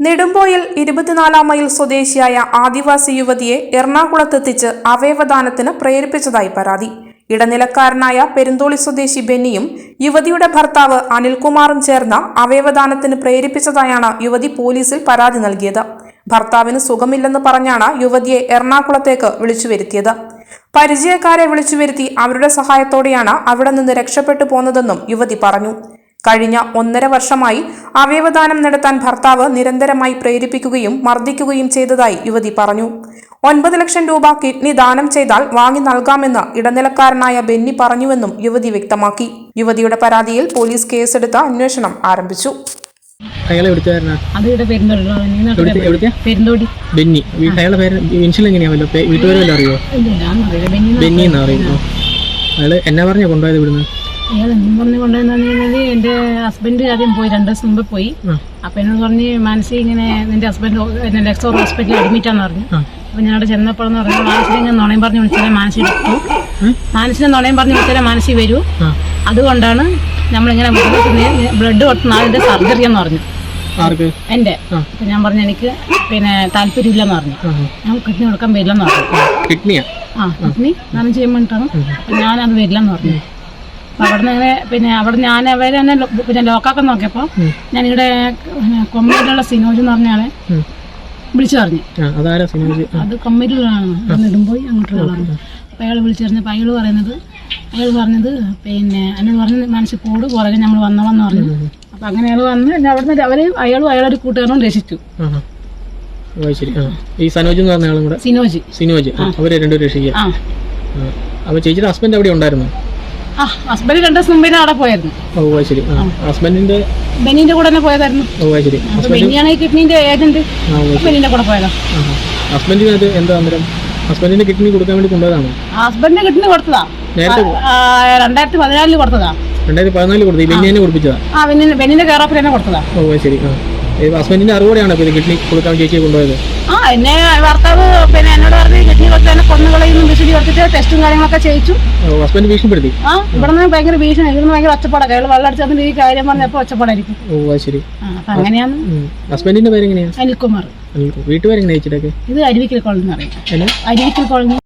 നെടുമ്പോയിൽ ഇരുപത്തിനാലാം മൈൽ സ്വദേശിയായ ആദിവാസി യുവതിയെ എറണാകുളത്തെത്തിച്ച് അവയവദാനത്തിന് പ്രേരിപ്പിച്ചതായി പരാതി. ഇടനിലക്കാരനായ പെരുന്തോളി സ്വദേശി ബെന്നിയും യുവതിയുടെ ഭർത്താവ് അനിൽകുമാറും ചേർന്ന അവയവദാനത്തിന് പ്രേരിപ്പിച്ചതായാണ് യുവതി പോലീസിൽ പരാതി നൽകിയത്. ഭർത്താവിന് സുഖമില്ലെന്ന് പറഞ്ഞാണ് യുവതിയെ എറണാകുളത്തേക്ക് വിളിച്ചു വരുത്തിയത് പരിചയക്കാരെ വിളിച്ചു വരുത്തി അവരുടെ സഹായത്തോടെയാണ് അവിടെ നിന്ന് രക്ഷപ്പെട്ടു പോന്നതെന്നും യുവതി പറഞ്ഞു. കഴിഞ്ഞ ഒന്നര വർഷമായി അവയവദാനം നടത്താൻ ഭർത്താവ് നിരന്തരമായി പ്രേരിപ്പിക്കുകയും മർദ്ദിക്കുകയും ചെയ്തതായി യുവതി പറഞ്ഞു. ഒൻപത് ലക്ഷം രൂപ കിഡ്നി ദാനം ചെയ്താൽ വാങ്ങി നൽകാമെന്ന് ഇടനിലക്കാരനായ ബെന്നി പറഞ്ഞുവെന്നും യുവതി വ്യക്തമാക്കി. യുവതിയുടെ പരാതിയിൽ പോലീസ് കേസെടുത്ത് അന്വേഷണം ആരംഭിച്ചു. ബെന്നി. അയാളുടെ പേര് എങ്ങനെയാവല്ലോ അറിയോ? ബെന്നി ബെന്നി എന്നാ അറിയുമോ അയാൾ എന്നാ പറഞ്ഞു കൊണ്ടുപോയത് ഇവിടുന്ന്? അയാൾ എന്നും പറഞ്ഞു കൊണ്ടുവന്നു കഴിഞ്ഞാൽ എന്റെ ഹസ്ബൻഡ് ആദ്യം പോയി രണ്ടു ദിവസം മുമ്പ് പോയി. അപ്പൊ എന്നോട് പറഞ്ഞ് മാനസി ഇങ്ങനെ നിന്റെ ഹസ്ബൻഡ് എന്നെ ലെക്സോർ ഹോസ്പിറ്റലിൽ ആണെന്ന് പറഞ്ഞു. അപ്പൊ ഞാൻ അവിടെ ചെന്നപ്പോഴെന്ന് പറഞ്ഞു മാനസിനെ ഇങ്ങനെ നുണയും പറഞ്ഞ് വിളിച്ചാലേ മാനസി എടുത്തു മാനസിനെ നുണയും പറഞ്ഞ് വിളിച്ചാലേ മാനസി വരൂ. അതുകൊണ്ടാണ് നമ്മളിങ്ങനെ ബ്ലഡ് കൊടുത്തുന്ന ആളിന്റെ സർജറി എന്ന് പറഞ്ഞു. എന്റെ. അപ്പൊ ഞാൻ പറഞ്ഞു എനിക്ക് പിന്നെ താല്പര്യമില്ലെന്ന് പറഞ്ഞു. ഞാൻ കിഡ്നി കൊടുക്കാൻ വരില്ലെന്ന് പറഞ്ഞു. കിഡ്നിയാ ആ. കിഡ്നി ചെയ്യാൻ വേണ്ടിയിട്ടാണ് അപ്പൊ ഞാനത് വരില്ലെന്ന് പറഞ്ഞു. അവിടെ നിന്ന് ഇങ്ങനെ പിന്നെ അവിടെ ഞാൻ അവരെ തന്നെ പിന്നെ ലോക്കാക്കാൻ നോക്കിയപ്പോ ഞാൻ ഇവിടെ കൊമ്മയിലുള്ള സിനോജ് എന്ന് പറഞ്ഞാളെ. വിളിച്ചു പറഞ്ഞു. അത് കൊമ്മയിലാണ് നെടുമ്പോയി അങ്ങോട്ടുള്ള അപ്പൊ അയാൾ വിളിച്ചു അപ്പൊ അയാൾ പറയുന്നത് അയാൾ പറഞ്ഞത് പിന്നെ എന്നോട് പറഞ്ഞത് മനസ്സിൽ കൂട് പുറകെ നമ്മൾ വന്നവന്ന് പറഞ്ഞു. അപ്പൊ അങ്ങനെ അയാൾ വന്ന് അവിടുന്ന് അവർ അയാളും അയാളൊരു കൂട്ടുകാരനും രക്ഷിച്ചു. ശരി. ഈ സനോജ് എന്ന് പറഞ്ഞ ആളും കൂടെ? സിനോജ്. സിനോജ്. അവർ രണ്ടുപേരും രക്ഷിക്കുക. അപ്പൊ ചേച്ചിയുടെ ഹസ്ബൻഡ് അവിടെ ഉണ്ടായിരുന്നു ആ ഹസ്ബൻഡ് രണ്ട് ദിവസം മുമ്പേ അവിടെ പോയായിരുന്നു. ഓ അത് ശരി. ആ ഹസ്ബൻഡിന്റെ ബെനിന്റെ കൂടെ തന്നെ പോയതായിരുന്നു. ഓ അത് ശരി. അപ്പൊ ബെന്നിയാണ് ഈ കിഡ്നീന്റെ ഏജന്റ്. ആ ഓ ബെനീന്റെ കൂടെ പോയതാ. ഹസ്ബൻഡിന് അത് എന്താ അന്നേരം? ഹസ്ബൻഡിന്റെ കിഡ്നി കൊടുക്കാൻ വേണ്ടി കൊണ്ടുപോയതാണോ? ഹസ്ബൻഡിന്റെ കിഡ്നി കൊടുത്തതാ. നേരത്തെ ആ, രണ്ടായിരത്തി പതിനാലിൽ കൊടുത്തതാ. രണ്ടായിരത്തി പതിനാലിൽ കൊടുത്തു ഈ ബെന്നിനെ കൊടുപ്പിച്ചതാ? ആ ബെന്നിന് ബെന്നിന്റെ കെയർ ഓഫിൽ തന്നെ കൊടുത്തതാ. ഓ അത് ശരി. ആ. ഈ ഹസ്ബൻഡിന്റെ അറിവോടെയാണ് ഇത് കിഡ്നി കൊടുക്കാൻ ചേച്ചിയെ കൊണ്ടുപോയത്? ആ എന്നെ ഭർത്താവ് പിന്നെ എന്നോട് പറഞ്ഞ് കൊടുത്തിട്ട് ടെസ്റ്റും കാര്യങ്ങളൊക്കെ ചെയ്യിച്ചു. ഹസ്ബൻഡ് ഭീഷണിപ്പെടുത്തി? ആ ഇവിടെ നിന്ന് ഭയങ്കര ഭീഷണി. ഇവിടുന്ന് ഭയങ്കര ഒച്ചപ്പാടൊക്കെ അയാൾ വെള്ളം അടിച്ചതിന് ഈ കാര്യം പറഞ്ഞപ്പോ ഒച്ചപ്പാടായിരിക്കും? ഓ അത് ശരി. അപ്പൊ അങ്ങനെയാണ്. ഹസ്ബൻഡിന്റെ പേര് അനിൽകുമാർ. വീട്ടുപേരെങ്ങനെ ഇത് അരുവിക്കൽ കോളനി അറിയാം അരുവിക്കൽ കോളനി.